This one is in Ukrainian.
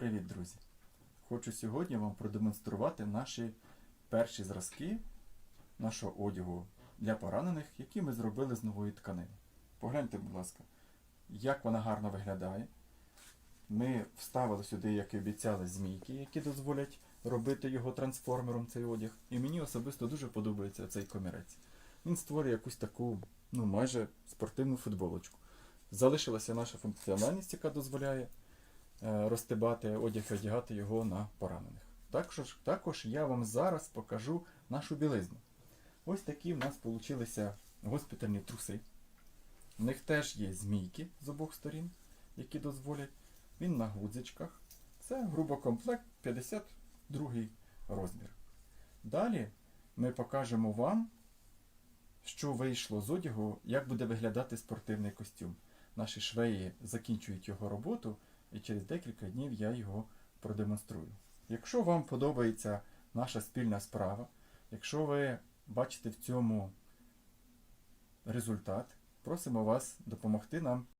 Привіт, друзі! Хочу сьогодні вам продемонструвати наші перші зразки нашого одягу для поранених, які ми зробили з нової тканини. Погляньте, будь ласка, як вона гарно виглядає. Ми вставили сюди, як і обіцяли, змійки, які дозволять робити його трансформером цей одяг. І мені особисто дуже подобається цей комірець. Він створює якусь таку, ну, майже спортивну футболочку. Залишилася наша функціональність, яка дозволяє е, розстебати одяг і одягати його на поранених. Також, також я вам зараз покажу нашу білизну. Ось такі в нас вийшли госпітальні труси. В них теж є змійки з обох сторін, які дозволять. Він на гудзичках. Це грубо комплект 52 розмір. Далі ми покажемо вам, що вийшло з одягу, як буде виглядати спортивний костюм. Наші швеї закінчують його роботу, і через декілька днів я його продемонструю. Якщо вам подобається наша спільна справа, якщо ви бачите в цьому результат, просимо вас допомогти нам